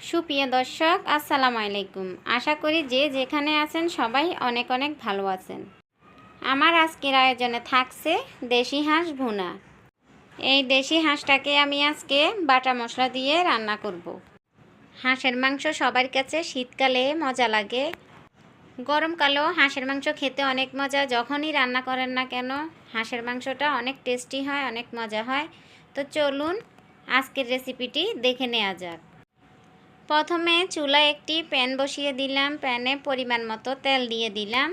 সুপ্রিয় দর্শক, আসসালামু আলাইকুম। আশা করি যে যেখানে আছেন সবাই অনেক অনেক ভালো আছেন। আমার আজকের আয়োজনে থাকছে দেশি হাঁস ভুনা। এই দেশি হাঁসটাকে আমি আজকে বাটা মশলা দিয়ে রান্না করব। হাঁসের মাংস সবার কাছে শীতকালে মজা লাগে। গরমকালেও হাঁসের মাংস খেতে অনেক মজা। যখনই রান্না করেন না কেন, হাঁসের মাংসটা অনেক টেস্টি হয়, অনেক মজা হয়। তো চলুন আজকের রেসিপিটি দেখে নেওয়া যাক। প্রথমে চুলায় একটি প্যান বসিয়ে দিলাম। প্যানে পরিমাণ মতো তেল দিয়ে দিলাম।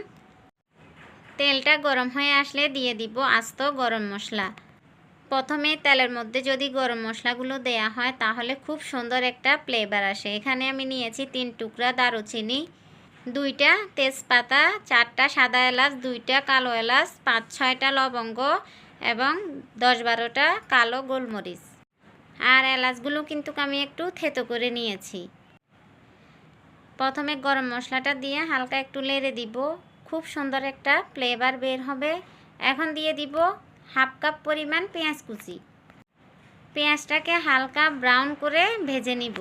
তেলটা গরম হয়ে আসলে দিয়ে দিব আস্ত গরম মশলা। প্রথমে তেলের মধ্যে যদি গরম মশলাগুলো দেয়া হয়, তাহলে খুব সুন্দর একটা ফ্লেভার আসে। এখানে আমি নিয়েছি তিন টুকরা দারুচিনি, দুইটা তেজপাতা, চারটা সাদা এলাচ, দুইটা কালো এলাচ পাঁচ ছয়টা লবঙ্গ এবং দশ বারোটা কালো গোলমরিচ। আর এলাচগুলো কিন্তু আমি একটু থেতো করে নিয়েছি। প্রথমে গরম মশলাটা দিয়ে হালকা একটু লেড়ে দিব। খুব সুন্দর একটা ফ্লেভার বের হবে। এখন দিয়ে দিব হাফ কাপ পরিমাণ পেঁয়াজ কুচি। পেঁয়াজটাকে হালকা ব্রাউন করে ভেজে নিব।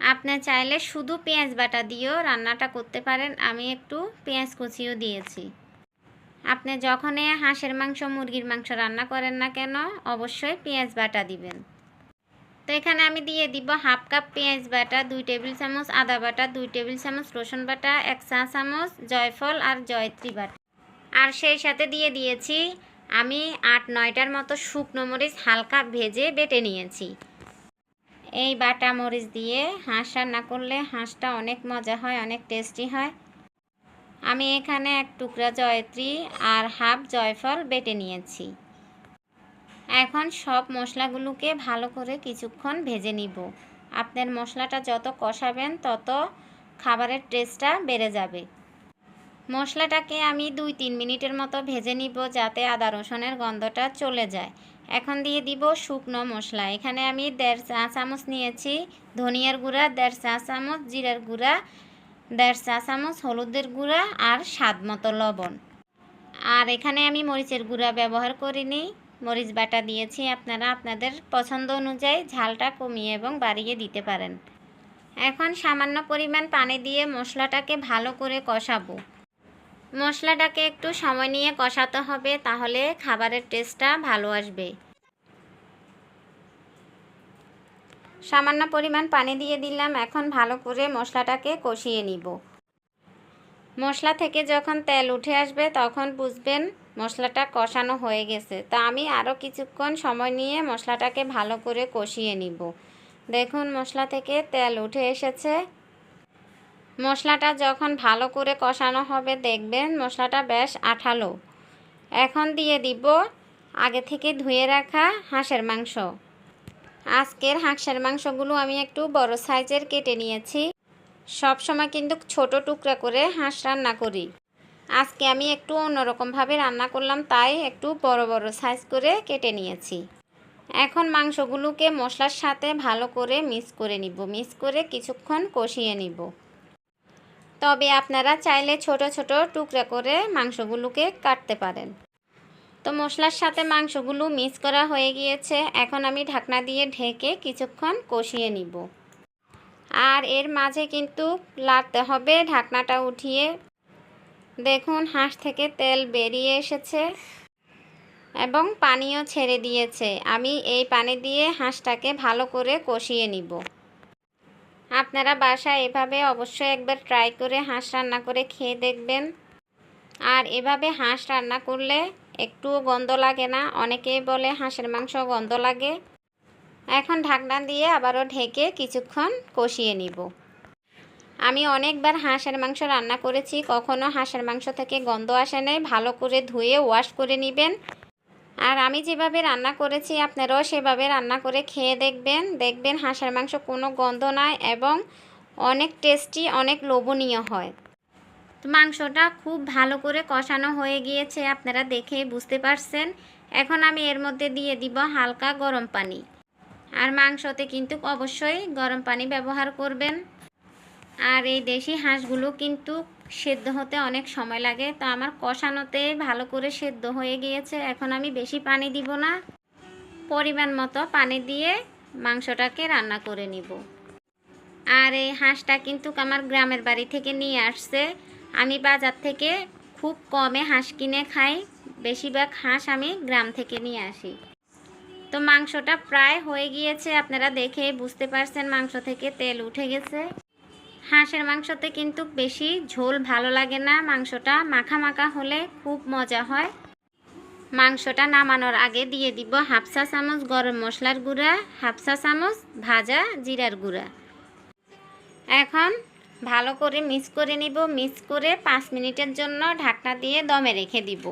আপনি চাইলে শুধু পেঁয়াজ বাটা দিয়েও রান্নাটা করতে পারেন। আমি একটু পেঁয়াজ কুচিও দিয়েছি। আপনি যখনই হাঁসের মাংস, মুরগির মাংস রান্না করেন না কেন, অবশ্যই পেঁয়াজ বাটা দিবেন। তো এখানে আমি দিয়ে দিব হাফ কাপ পেঁয়াজ বাটা, দুই টেবিল চামচ আদা বাটা, দুই টেবিল চামচ রসুন বাটা, এক চা চামচ জয়ফল আর জয়ত্রী বাটা। আর সেই সাথে দিয়ে দিয়েছি আমি আট নয়টার মতো শুকনো মরিচ হালকা ভেজে বেটে নিয়েছি। এই বাটা মরিচ দিয়ে হাঁস রান্না করলে হাঁসটা অনেক মজা হয়, অনেক টেস্টি হয়। আমি এখানে এক টুকরা জয়ত্রী আর হাফ জয়ফল বেটে নিয়েছি। এখন সব মশলাগুলোকে ভালো করে কিছুক্ষণ ভেজে নিব। আপনার মশলাটা যত কষাবেন, তত খাবারের টেস্টটা বেড়ে যাবে। মশলাটাকে আমি দুই তিন মিনিটের মতো ভেজে নিব যাতে আদা রসুনের গন্ধটা চলে যায়। এখন দিয়ে দিব শুকনো মশলা। এখানে আমি দেড় চা চামচ নিয়েছি ধনিয়ার গুঁড়া, দেড় চা চামচ জিরার গুঁড়া, দেড় চা চামচ হলুদের গুঁড়া আর স্বাদ মতো লবণ। আর এখানে আমি মরিচের গুঁড়া ব্যবহার করিনি। মরিচ বাটা দিয়েছি, আপনারা আপনাদের পছন্দ অনুযায়ী ঝালটা কমিয়ে এবং বাড়িয়ে দিতে পারেন। এখন সামান্য পরিমাণ পানি দিয়ে মশলাটাকে ভালো করে কষাবো। মশলাটাকে একটু সময় নিয়ে কষাতে হবে, তাহলে খাবারের টেস্টটা ভালো আসবে। সামান্য পরিমাণ পানি দিয়ে দিলাম, এখন ভালো করে মশলাটাকে কষিয়ে নিব। মশলা থেকে যখন তেল উঠে আসবে, তখন বুঝবেন মশলাটা কষানো হয়ে গেছে। তা আমি আরও কিছুক্ষণ সময় নিয়ে মশলাটাকে ভালো করে কষিয়ে নিব। দেখুন মশলা থেকে তেল উঠে এসেছে। মশলাটা যখন ভালো করে কষানো হবে দেখবেন মশলাটা বেশ আঠালো। এখন দিয়ে দিব আগে থেকে ধুয়ে রাখা হাঁসের মাংস। আজকের হাঁসের মাংসগুলো আমি একটু বড় সাইজের কেটে নিয়েছি। সব সময় কিন্তু ছোট টুকরা করে হাঁস রান্না করি। আজকে আমি একটু অন্যরকমভাবে রান্না করলাম, তাই একটু বড় বড় সাইজ করে কেটে নিয়েছি। এখন মাংসগুলোকে মশলার সাথে ভালো করে মিক্স করে নিব মিক্স করে কিছুক্ষণ কষিয়ে নিব। তবে আপনারা চাইলে ছোট ছোট টুকরা করে মাংসগুলোকে কাটতে পারেন। তো মশলার সাথে মাংসগুলো মিক্স করা হয়ে গিয়েছে, এখন আমি ঢাকনা দিয়ে ঢেকে কিছুক্ষণ কষিয়ে নিব। আর এর মাঝে কিন্তু লাড়তে হবে, ঢাকনাটা উঠিয়ে দেখুন, হাঁস থেকে তেল বেরিয়ে এসেছে এবং পানিও ছেড়ে দিয়েছে। আমি এই পানি দিয়ে হাঁসটাকে ভালো করে কষিয়ে নিব। আপনারা বাসায় এভাবে অবশ্যই একবার ট্রাই করে হাঁস রান্না করে খেয়ে দেখবেন। আর এভাবে হাঁস রান্না করলে একটুও গন্ধ লাগে না। অনেকেই বলে হাঁসের মাংস গন্ধ লাগে। এখন ঢাকনা দিয়ে আবারও ঢেকে কিছুক্ষণ কষিয়ে নিব। আমি অনেকবার হাঁসের মাংস রান্না করেছি, কখনো হাঁসের মাংস থেকে গন্ধ আসে নাই, ভালো করে ধুয়ে ওয়াশ করে নেবেন। আর আমি যেভাবে রান্না করেছি, আপনারাও সেভাবে রান্না করে খেয়ে দেখবেন। দেখবেন হাঁসের মাংস কোনো গন্ধ নাই এবং অনেক টেস্টি অনেক লোভনীয় হয়। তো মাংসটা খুব ভালো করে কষানো হয়ে গিয়েছে, আপনারা দেখে বুঝতে পারছেন। এখন আমি এর মধ্যে দিয়ে দিব হালকা গরম পানি। আর মাংসতে কিন্তু অবশ্যই গরম পানি ব্যবহার করবেন। আর এই দেশি হাঁসগুলো কিন্তু সেদ্ধ হতে অনেক সময় লাগে। তো আমার কষানোতে ভালো করে সেদ্ধ হয়ে গিয়েছে। এখন আমি বেশি পানি দিব না। পরিমাণ মতো পানি দিয়ে মাংসটাকে রান্না করে নিব। আর এই হাঁসটা কিন্তু আমার গ্রামের বাড়ি থেকে নিয়ে আসছে। আমি বাজার থেকে খুব কমে হাঁস কিনে খাই। বেশিরভাগ হাঁস আমি গ্রাম থেকে নিয়ে আসি। তো মাংসটা প্রায় হয়ে গিয়েছে। আপনারা দেখে বুঝতে পারছেন মাংস থেকে তেল উঠে গেছে। হাঁসের মাংসতে কিন্তু বেশি ঝোল ভালো লাগে না মাংসটা। মাখা মাখা হলে খুব মজা হয়। মাংসটা নামানোর আগে দিয়ে দিব হাফসা চামচ গরম মশলার গুঁড়া হাফসা চামচ ভাজা জিরার গুঁড়া। এখন ভালো করে মিক্স করে নিব। মিক্স করে পাঁচ মিনিটের জন্য ঢাকনা দিয়ে দমে রেখে দিব।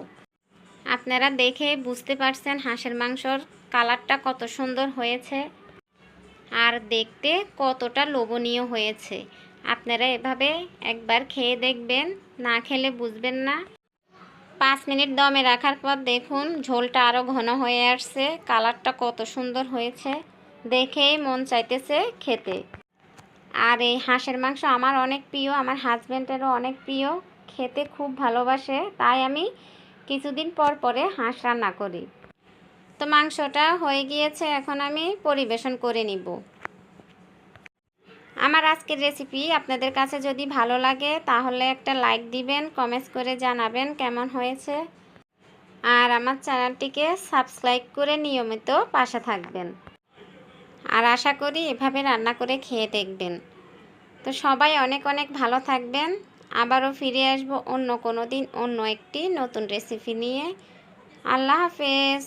আপনারা দেখে বুঝতে পারছেন হাঁসের মাংসর কালারটা কত সুন্দর হয়েছে। আর দেখতে কতটা লোভনীয় হয়েছে। আপনারা এভাবে একবার খেয়ে দেখবেন, না খেলে বুঝবেন না। পাঁচ মিনিট দমে রাখার পর দেখুন ঝোলটা আরও ঘন হয়ে আসছে, কালারটা কত সুন্দর হয়েছে। দেখেই মন চাইতেছে খেতে। আর এই হাঁসের মাংস আমার অনেক প্রিয়, আমার হাজব্যান্ডেরও অনেক প্রিয়, খেতে খুব ভালোবাসে, তাই আমি কিছুদিন পর পরে হাঁস রান্না করি। তো মাংসটা হয়ে গিয়েছে, এখন আমি পরিবেশন করে নিব। আমার আজকের রেসিপি আপনাদের কাছে যদি ভালো লাগে, তাহলে একটা লাইক দিবেন কমেন্টস করে জানাবেন কেমন হয়েছে। আর আমার চ্যানেলটিকে সাবস্ক্রাইব করে নিয়মিত পাশে থাকবেন। আর আশা করি এভাবে রান্না করে খেয়ে দেখবেন। তো সবাই অনেক অনেক ভালো থাকবেন। আবারও ফিরে আসব অন্য কোনো দিন অন্য একটি নতুন রেসিপি নিয়ে। আল্লাহ হাফেজ।